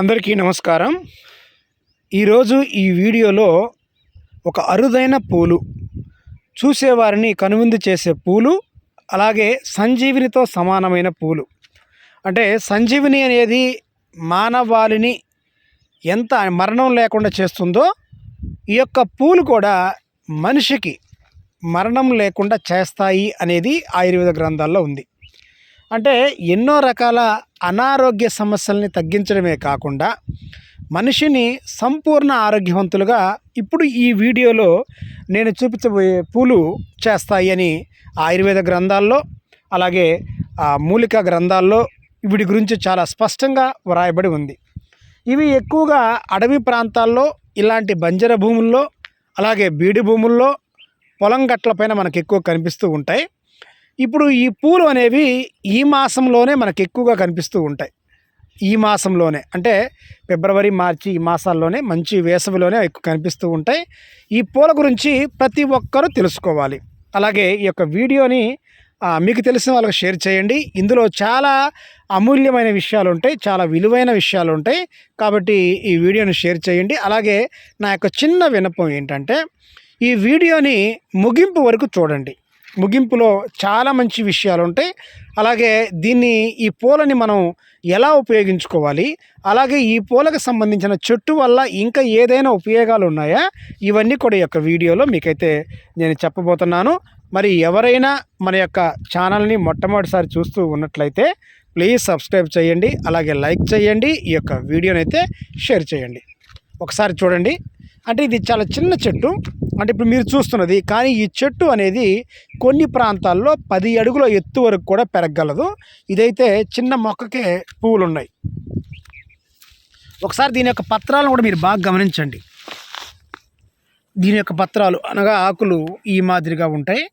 అందరికీ నమస్కారం. ఈరోజు ఈ వీడియోలో ఒక అరుదైన పూలు చూసేవారిని కనువిందు చేసే పూలు అలాగే సంజీవినితో సమానమైన పూలు. అంటే సంజీవిని అనేది మానవాళిని ఎంత మరణం లేకుండా చేస్తుందో ఈ యొక్క పూలు కూడా మనిషికి మరణం లేకుండా చేస్తాయి అనేది ఆయుర్వేద గ్రంథాల్లో ఉంది. అంటే ఎన్నో రకాల అనారోగ్య సమస్యల్ని తగ్గించడమే కాకుండా మనిషిని సంపూర్ణ ఆరోగ్యవంతులుగా ఇప్పుడు ఈ వీడియోలో నేను చూపించబోయే పూలు చేస్తాయి అని ఆయుర్వేద గ్రంథాల్లో అలాగే మూలిక గ్రంథాల్లో వీటి గురించి చాలా స్పష్టంగా వ్రాయబడి ఉంది. ఇవి ఎక్కువగా అడవి ప్రాంతాల్లో ఇలాంటి బంజర భూముల్లో అలాగే బీడి భూముల్లో పొలం గట్లపైన మనకు ఎక్కువ కనిపిస్తూ ఉంటాయి. ఇప్పుడు ఈ పూలు అనేవి ఈ మాసంలోనే మనకు ఎక్కువగా కనిపిస్తూ ఉంటాయి. ఈ మాసంలోనే అంటే ఫిబ్రవరి మార్చి ఈ మాసాల్లోనే మంచి వేసవిలోనే ఎక్కువ కనిపిస్తూ ఉంటాయి. ఈ పూల గురించి ప్రతి ఒక్కరూ తెలుసుకోవాలి. అలాగే ఈ యొక్క వీడియోని మీకు తెలిసిన వాళ్ళకి షేర్ చేయండి. ఇందులో చాలా అమూల్యమైన విషయాలు ఉంటాయి చాలా విలువైన విషయాలు ఉంటాయి. కాబట్టి ఈ వీడియోని షేర్ చేయండి. అలాగే నా యొక్క చిన్న వినపం ఏంటంటే ఈ వీడియోని ముగింపు వరకు చూడండి. ముగింపులో చాలా మంచి విషయాలు ఉంటాయి అలాగే దీన్ని ఈ పూలని మనం ఎలా ఉపయోగించుకోవాలి? అలాగే ఈ పూలకు సంబంధించిన చెట్టు వల్ల ఇంకా ఏదైనా ఉపయోగాలు ఉన్నాయా ఇవన్నీ కూడా ఈ యొక్క వీడియోలో మీకైతే నేను చెప్పబోతున్నాను. మరి ఎవరైనా మన యొక్క ఛానల్ని మొట్టమొదటిసారి చూస్తూ ఉన్నట్లయితే ప్లీజ్ సబ్స్క్రైబ్ చేయండి. అలాగే లైక్ చేయండి. ఈ యొక్క వీడియోనైతే అయితే షేర్ చేయండి. ఒకసారి చూడండి. అంటే ఇది చాలా చిన్న చెట్టు. అంటే ఇప్పుడు మీరు చూస్తున్నది. కానీ ఈ చెట్టు అనేది కొన్ని ప్రాంతాల్లో పది అడుగుల ఎత్తు వరకు కూడా పెరగగలదు ఇదైతే చిన్న మొక్కకే పువ్వులు ఉన్నాయి ఒకసారి దీని యొక్క పత్రాలను కూడా మీరు బాగా గమనించండి. దీని యొక్క పత్రాలు అనగా ఆకులు ఈ మాదిరిగా ఉంటాయి.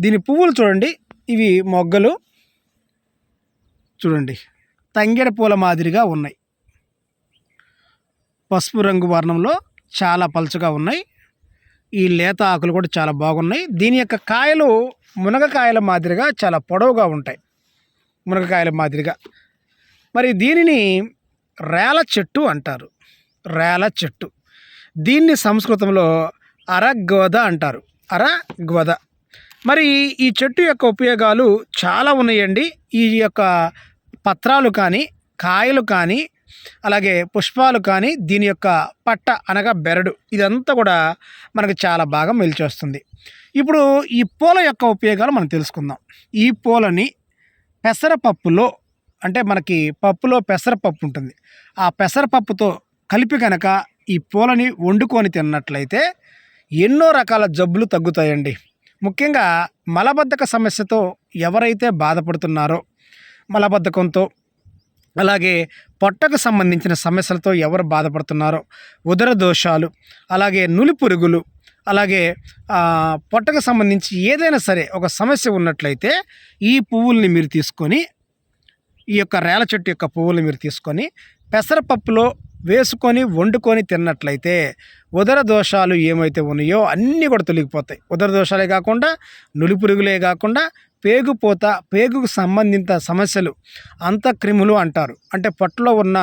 దీని పువ్వులు చూడండి. ఇవి మొగ్గలు. చూడండి. తంగెడ పూల మాదిరిగా ఉన్నాయి. పసుపు రంగు వర్ణంలో చాలా పలుచగా ఉన్నాయి. ఈ లేత ఆకులు కూడా చాలా బాగున్నాయి. దీని యొక్క కాయలు మునగకాయల మాదిరిగా చాలా పొడవుగా ఉంటాయి. మునగకాయల మాదిరిగా. మరి దీనిని రేల చెట్టు అంటారు. రేల చెట్టు. దీన్ని సంస్కృతంలో అరగోద అంటారు. అరగోద మరి ఈ చెట్టు యొక్క ఉపయోగాలు చాలా ఉన్నాయండి. ఈ యొక్క పత్రాలు కానీ కాయలు కానీ అలాగే పుష్పాలు కానీ దీని యొక్క పట్ట అనగా బెరడు ఇదంతా కూడా మనకు చాలా బాగా మెలిచొస్తుంది ఇప్పుడు ఈ పూల యొక్క ఉపయోగాలు మనం తెలుసుకుందాం. ఈ పూలని పెసరపప్పులో అంటే మనకి పప్పులో పెసరపప్పు ఉంటుంది. ఆ పెసరపప్పుతో కలిపి కనుక ఈ పూలని వండుకొని తిన్నట్లయితే ఎన్నో రకాల జబ్బులు తగ్గుతాయండి. ముఖ్యంగా మలబద్ధక సమస్యతో ఎవరైతే బాధపడుతున్నారో మలబద్ధకంతో అలాగే పొట్టకు సంబంధించిన సమస్యలతో ఎవరు బాధపడుతున్నారో ఉదర దోషాలు అలాగే నులి పురుగులు అలాగే పొట్టకు సంబంధించి ఏదైనా సరే ఒక సమస్య ఉన్నట్లయితే ఈ పువ్వుల్ని మీరు తీసుకొని ఈ యొక్క రేల చెట్టు యొక్క పువ్వులు మీరు తీసుకొని పెసరపప్పులో వేసుకొని వండుకొని తిన్నట్లయితే ఉదర దోషాలు ఏమైతే ఉన్నాయో అన్నీ కూడా తొలగిపోతాయి. ఉదర దోషాలే కాకుండా నులి పురుగులే కాకుండా పేగుపోత పేగుకు సంబంధిత సమస్యలు అంతక్రిములు అంటారు. అంటే పొట్టలో ఉన్న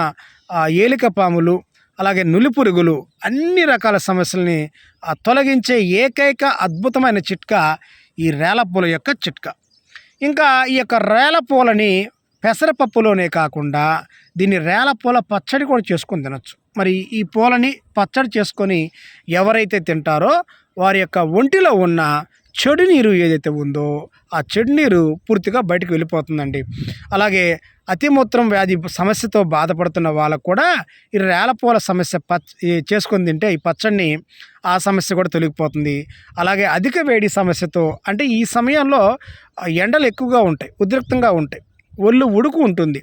ఏలిక పాములు అలాగే నులి పురుగులు అన్ని రకాల సమస్యల్ని తొలగించే ఏకైక అద్భుతమైన చిట్కా ఈ రేలపూల యొక్క చిట్కా. ఇంకా ఈ యొక్క రేలపూలని పెసరపప్పులోనే కాకుండా దీన్ని రేలపూల పచ్చడి కూడా చేసుకొని తినచ్చు. మరి ఈ పూలని పచ్చడి చేసుకొని ఎవరైతే తింటారో వారి యొక్క ఒంటిలో ఉన్న చెడు నీరు ఏదైతే ఉందో ఆ చెడు నీరు పూర్తిగా బయటకు వెళ్ళిపోతుందండి. అలాగే అతిమూత్రం వ్యాధి సమస్యతో బాధపడుతున్న వాళ్ళకు కూడా ఈ రేలపూల సమస్య పచ్చ చేసుకొని తింటే ఈ పచ్చడిని ఆ సమస్య కూడా తొలగిపోతుంది. అలాగే అధిక వేడి సమస్యతో అంటే ఈ సమయంలో ఎండలు ఎక్కువగా ఉంటాయి ఉద్రిక్తంగా ఉంటాయి. ఒళ్ళు ఉడుకు ఉంటుంది.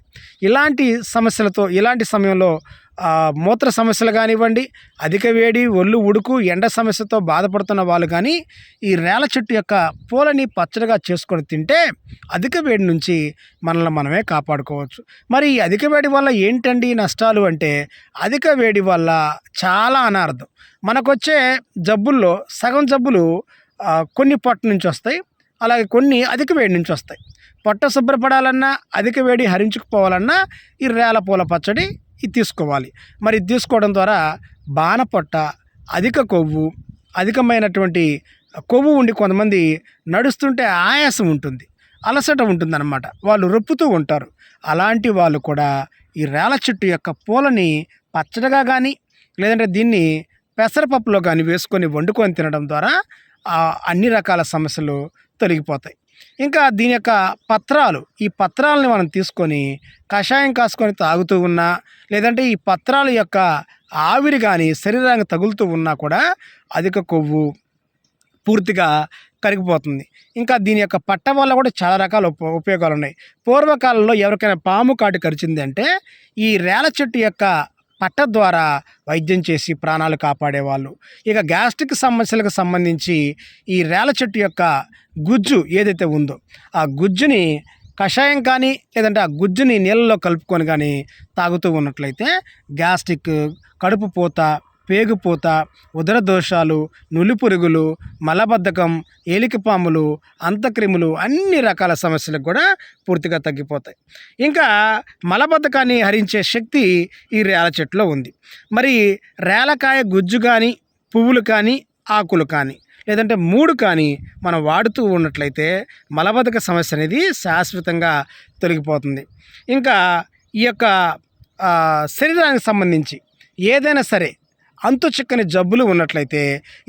ఇలాంటి సమస్యలతో ఇలాంటి సమయంలో మూత్ర సమస్యలు కానివ్వండి అధిక వేడి ఒళ్ళు ఉడుకు ఎండ సమస్యతో బాధపడుతున్న వాళ్ళు కానీ ఈ రేల చెట్టు యొక్క పూలని పచ్చడిగా చేసుకొని తింటే అధిక వేడి నుంచి మనల్ని మనమే కాపాడుకోవచ్చు. మరి ఈ అధిక వేడి వల్ల ఏంటండి నష్టాలు అంటే అధిక వేడి వల్ల చాలా అనార్థం. మనకొచ్చే జబ్బుల్లో సగం జబ్బులు కొన్ని పొట్ట నుంచి వస్తాయి. అలాగే కొన్ని అధిక వేడి నుంచి వస్తాయి. పొట్ట శుభ్రపడాలన్నా అధిక వేడి హరించుకుపోవాలన్నా ఈ రేల పూల పచ్చడి ఇది తీసుకోవాలి. మరి ఇది తీసుకోవడం ద్వారా బాణపొట్ట అధిక కొవ్వు అధికమైనటువంటి కొవ్వు ఉండి కొంతమంది నడుస్తుంటే ఆయాసం ఉంటుంది. అలసట ఉంటుందన్నమాట. వాళ్ళు రొప్పుతూ ఉంటారు. అలాంటి వాళ్ళు కూడా ఈ రేల చెట్టు యొక్క పూలని పచ్చడిగా కానీ లేదంటే దీన్ని పెసరపప్పులో కానీ వేసుకొని వండుకొని తినడం ద్వారా ఆ అన్ని రకాల సమస్యలు తొలగిపోతాయి. ఇంకా దీని యొక్క పత్రాలు ఈ పత్రాలని మనం తీసుకొని కషాయం కాసుకొని తాగుతూ ఉన్నా లేదంటే ఈ పత్రాల యొక్క ఆవిరి కానీ శరీరానికి తగులుతూ ఉన్నా కూడా అధిక కొవ్వు పూర్తిగా కరిగిపోతుంది. ఇంకా దీని యొక్క పట్ట వల్ల కూడా చాలా రకాల ఉప ఉపయోగాలు ఉన్నాయి పూర్వకాలంలో ఎవరికైనా పాము కాటు కరిచింది అంటే ఈ రేల చెట్టు యొక్క పట్ట ద్వారా వైద్యం చేసి ప్రాణాలు కాపాడేవాళ్ళు. ఇక గ్యాస్ట్రిక్ సమస్యలకు సంబంధించి ఈ రేల చెట్టు యొక్క గుజ్జు ఏదైతే ఉందో ఆ గుజ్జుని కషాయం కానీ లేదంటే ఆ గుజ్జుని నీళ్ళలో కలుపుకొని కానీ తాగుతూ ఉన్నట్లయితే గ్యాస్ట్రిక్ కడుపు పూత పేగుపూత ఉదర దోషాలు నులి పురుగులు మలబద్ధకం ఏలికపాములు అంతక్రిములు అన్ని రకాల సమస్యలకు కూడా పూర్తిగా తగ్గిపోతాయి. ఇంకా మలబద్ధకాన్ని హరించే శక్తి ఈ రేల చెట్టులో ఉంది. మరి రేలకాయ గుజ్జు కానీ పువ్వులు కానీ ఆకులు కానీ లేదంటే మూడు కానీ మనం వాడుతూ ఉన్నట్లయితే మలబద్ధక సమస్య అనేది శాశ్వతంగా తొలగిపోతుంది. ఇంకా ఈ యొక్క శరీరానికి సంబంధించి ఏదైనా సరే అంతు చిక్కని జబ్బులు ఉన్నట్లయితే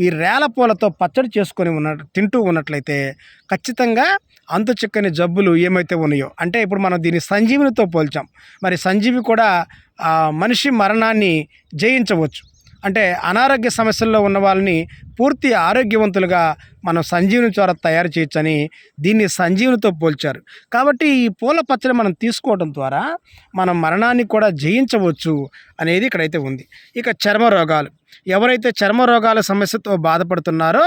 ఈ రేల పూలతో పచ్చడి చేసుకొని ఉన్న తింటూ ఉన్నట్లయితే ఖచ్చితంగా అంతు చిక్కని జబ్బులు ఏమైతే ఉన్నాయో అంటే ఇప్పుడు మనం దీన్ని సంజీవినితో పోల్చాం. మరి సంజీవి కూడా మనిషి మరణాన్ని జయించవచ్చు. అంటే అనారోగ్య సమస్యల్లో ఉన్న వాళ్ళని పూర్తి ఆరోగ్యవంతులుగా మనం సంజీవుని ద్వారా తయారు చేయొచ్చని దీన్ని సంజీవునితో పోల్చారు. కాబట్టి ఈ పూల పచ్చడి మనం తీసుకోవడం ద్వారా మనం మరణాన్ని కూడా జయించవచ్చు అనేది ఇక్కడైతే ఉంది. ఇక చర్మ రోగాలు. ఎవరైతే చర్మ రోగాల సమస్యతో బాధపడుతున్నారో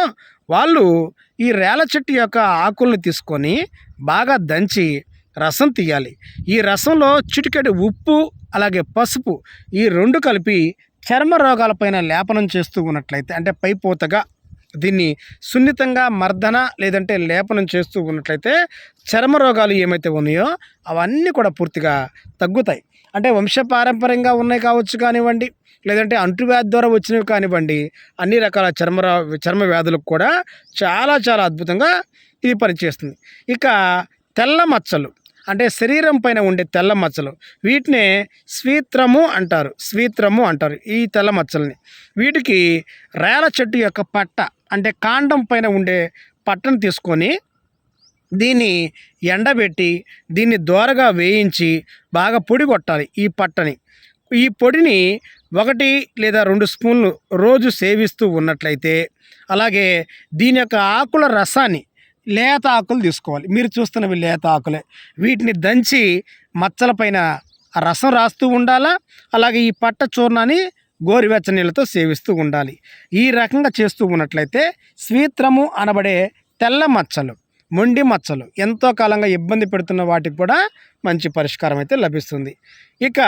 వాళ్ళు ఈ రేల చెట్టు యొక్క ఆకుల్ని తీసుకొని బాగా దంచి రసం తీయాలి. ఈ రసంలో చిటికెడు ఉప్పు అలాగే పసుపు ఈ రెండు కలిపి చర్మ రోగాలపైన లేపనం చేస్తూ ఉన్నట్లయితే అంటే పైపోతగా దీన్ని సున్నితంగా మర్దన లేదంటే లేపనం చేస్తూ ఉన్నట్లయితే చర్మ రోగాలు ఏమైతే ఉన్నాయో అవన్నీ కూడా పూర్తిగా తగ్గుతాయి. అంటే వంశపారంపర్యంగా ఉన్నాయి కావచ్చు కానివ్వండి లేదంటే అంటువ్యాధి ద్వారా వచ్చినవి కానివ్వండి అన్ని రకాల చర్మ చర్మ వ్యాధులకు కూడా చాలా చాలా అద్భుతంగా ఇది పనిచేస్తుంది. ఇక తెల్ల మచ్చలు. అంటే శరీరం పైన ఉండే తెల్ల మచ్చలు. వీటినే స్వీత్రము అంటారు. స్వీత్రము అంటారు ఈ తెల్ల మచ్చల్ని. వీటికి రేల చెట్టు యొక్క పట్ట అంటే కాండం పైన ఉండే పట్టను తీసుకొని దీన్ని ఎండబెట్టి దీన్ని దోరగా వేయించి బాగా పొడి కొట్టాలి ఈ పట్టని. ఈ పొడిని ఒకటి లేదా రెండు స్పూన్లు రోజు సేవిస్తూ ఉన్నట్లయితే అలాగే దీని యొక్క ఆకుల రసాన్ని లేత ఆకులు తీసుకోవాలి. మీరు చూస్తున్నవి లేత ఆకులే. వీటిని దంచి మచ్చలపైన రసం రాస్తూ ఉండాలా? అలాగే ఈ పట్ట చూర్ణాన్ని గోరువెచ్చ నీళ్ళతో సేవిస్తూ ఉండాలి. ఈ రకంగా చేస్తూ ఉన్నట్లయితే స్వీత్రము అనబడే తెల్ల మచ్చలు మొండి మచ్చలు ఎంతో కాలంగా ఇబ్బంది పెడుతున్న వాటికి కూడా మంచి పరిష్కారం అయితే లభిస్తుంది. ఇక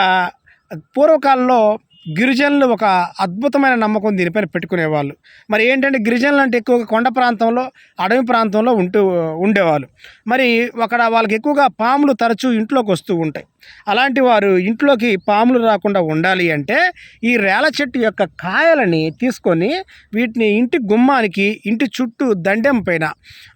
పూర్వకాలంలో గిరిజనులు ఒక అద్భుతమైన నమ్మకం దీనిపైన పెట్టుకునేవాళ్ళు. మరి ఏంటంటే గిరిజనులు అంటే ఎక్కువగా కొండ ప్రాంతంలో అడవి ప్రాంతంలో ఉంటూ ఉండేవాళ్ళు. మరి అక్కడ వాళ్ళకి ఎక్కువగా పాములు తరచూ ఇంట్లోకి వస్తూ ఉంటాయి. అలాంటి వారు ఇంట్లోకి పాములు రాకుండా ఉండాలి అంటే ఈ రేల చెట్టు యొక్క కాయలని తీసుకొని వీటిని ఇంటి గుమ్మానికి ఇంటి చుట్టూ దండెం పైన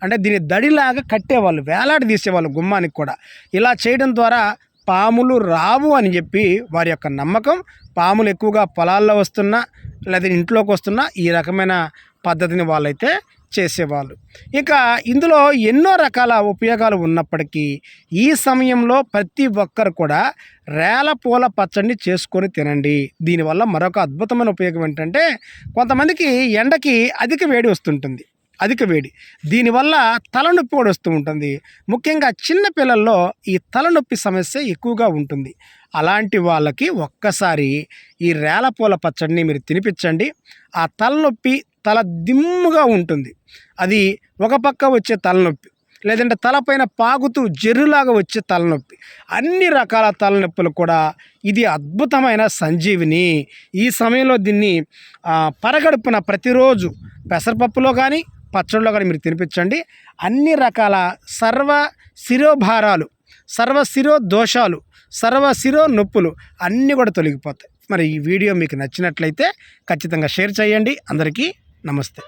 అంటే దీన్ని దడిలాగా కట్టేవాళ్ళు వేలాడి తీసేవాళ్ళు గుమ్మానికి కూడా. ఇలా చేయడం ద్వారా పాములు రావు అని చెప్పి వారి యొక్క నమ్మకం పాములు ఎక్కువగా పొలాల్లో వస్తున్నా లేదా ఇంట్లోకి వస్తున్నా ఈ రకమైన పద్ధతిని వాళ్ళైతే చేసేవాళ్ళు. ఇక ఇందులో ఎన్నో రకాల ఉపయోగాలు ఉన్నప్పటికీ ఈ సమయంలో ప్రతి ఒక్కరు కూడా రేల పూల పచ్చడిని చేసుకొని తినండి. దీనివల్ల మరొక అద్భుతమైన ఉపయోగం ఏంటంటే కొంతమందికి ఎండకి అధిక వేడి వస్తుంటుంది. అధిక వేడి. దీనివల్ల తలనొప్పి కూడా వస్తూ ఉంటుంది. ముఖ్యంగా చిన్న పిల్లల్లో ఈ తలనొప్పి సమస్య ఎక్కువగా ఉంటుంది. అలాంటి వాళ్ళకి ఒక్కసారి ఈ రేలపూల పచ్చడిని మీరు తినిపించండి. ఆ తలనొప్పి తల దిమ్ముగా ఉంటుంది. అది ఒక పక్క వచ్చే తలనొప్పి లేదంటే తలపైన పాగుతూ జెర్రులాగా వచ్చే తలనొప్పి అన్ని రకాల తలనొప్పులు కూడా ఇది అద్భుతమైన సంజీవిని. ఈ సమయంలో దీన్ని పరగడుపున ప్రతిరోజు పెసరపప్పులో కానీ పచ్చడిలో కానీ మీరు తినిపించండి. అన్ని రకాల సర్వ శిరోభారాలు సర్వ శిరో దోషాలు సర్వ శిరో నొప్పులు అన్నీ కూడా తొలగిపోతాయి. మరి ఈ వీడియో మీకు నచ్చినట్లయితే ఖచ్చితంగా షేర్ చేయండి. అందరికీ నమస్తే.